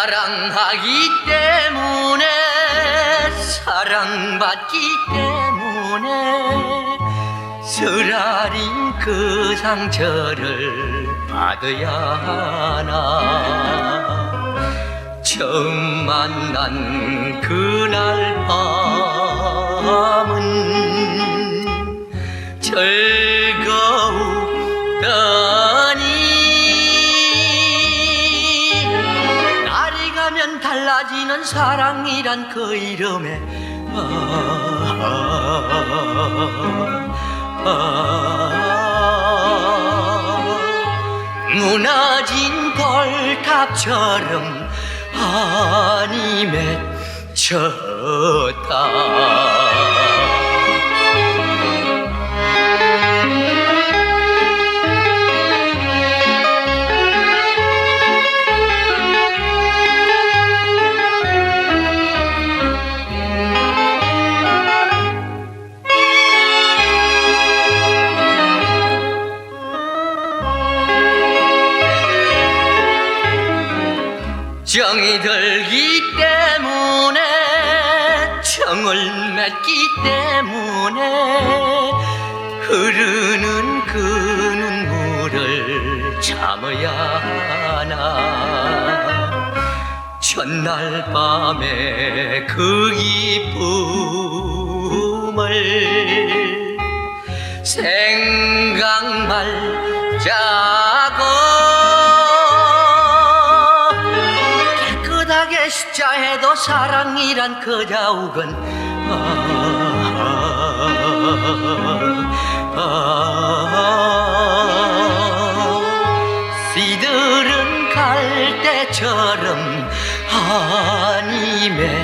사랑하기 때문에 사랑받기 때문에 쓰라린 그 상처를 받아야 하나. 처음 만난 그날 밤은 즐 면 달라지는 사랑이란 그 이름에 아, 아, 무너진 돌탑처럼 한이 맺혔다 정이 들기 때문에 정을 맺기 때문에 흐르는 그 눈물을 참아야 하나. 전날 밤에 그 기쁨을 생각 말자 자 해도 사랑이란 그 자욱은 아, 아, 아, 씨들은 갈대처럼 한이 맺혔다